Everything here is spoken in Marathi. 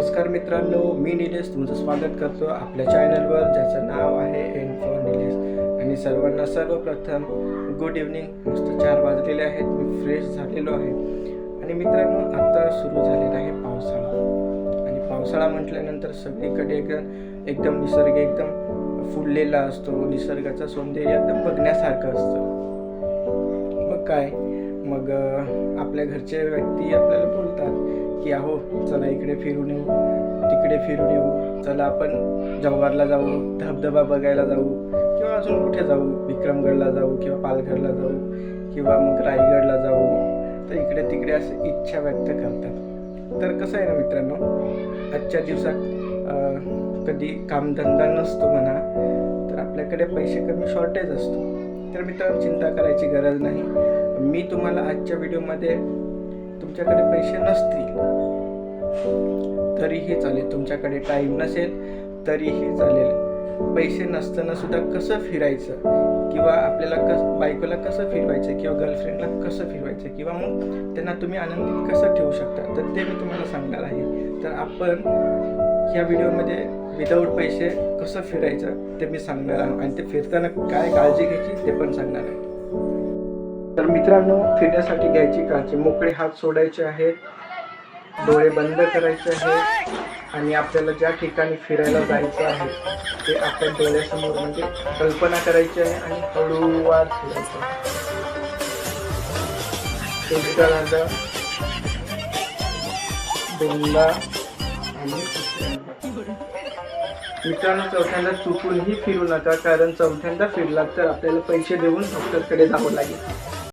नमस्कार मित्रांनो मी निलेश तुमचं स्वागत करतो आपल्या चॅनलवर ज्याचं नाव आहे एन फॉर निलेश. आणि सर्वांना सर्वप्रथम गुड इव्हनिंग मस्त चार वाजलेले आहेत मी फ्रेश झालेलो आहे. आणि मित्रांनो आता सुरू झालेला आहे पावसाळा. आणि पावसाळा म्हटल्यानंतर सगळीकडे एकदम एकदम निसर्ग एकदम फुललेला असतो. निसर्गाचं सौंदर्य एकदम बघण्यासारखं असतं. मग काय? मग आपल्या घरचे व्यक्ती आपल्याला बोलतात की अहो चला इकडे फिरून येऊ तिकडे फिरून येऊ. चला आपण जव्हारला जाऊ धबधबा बघायला जाऊ किंवा अजून कुठे जाऊ विक्रमगडला जाऊ किंवा पालघरला जाऊ किंवा मग रायगडला जाऊ. तर इकडे तिकडे असं इच्छा व्यक्त करतात. तर कसं आहे ना मित्रांनो आजच्या दिवसात कधी कामधंदा नसतो म्हणा तर आपल्याकडे पैसे कमी शॉर्टेज असतो. तर मित्रांनो चिंता करायची गरज नाही. मी तुम्हाला आजच्या व्हिडिओमध्ये तुमच्याकडे पैसे नसतील तरीही चालेल. तुमच्याकडे टाईम नसेल तरीही चालेल. पैसे नसताना सुद्धा कसं फिरायचं? किंवा आपल्याला कस बायकोला कसं फिरवायचं? किंवा गर्लफ्रेंडला कसं फिरवायचं? किंवा मग त्यांना तुम्ही आनंदित कसं ठेवू शकता? तर ते मी तुम्हाला सांगणार आहे. तर आपण ह्या व्हिडिओमध्ये विदाऊट पैसे कसं फिरायचं ते मी सांगणार आहे. आणि ते फिरताना काय काळजी घ्यायची ते पण सांगणार आहे. तर मित्रांनो फिरण्यासाठी घ्यायची काळजी मोकळे हात सोडायचे आहेत. डोळे बंद करायचे आहेत. आणि आपल्याला ज्या ठिकाणी फिरायला जायचं आहे ते आपल्या डोळ्यासमोर म्हणजे कल्पना करायची आहे आणि हळूवार फिरायचं आहे. दोनदा आणि मित्रांनो चौथ्यांदा चुकूनही फिरू नका कारण चौथ्यांदा फिरलात तर आपल्याला पैसे देऊन डॉक्टरकडे जावं लागेल.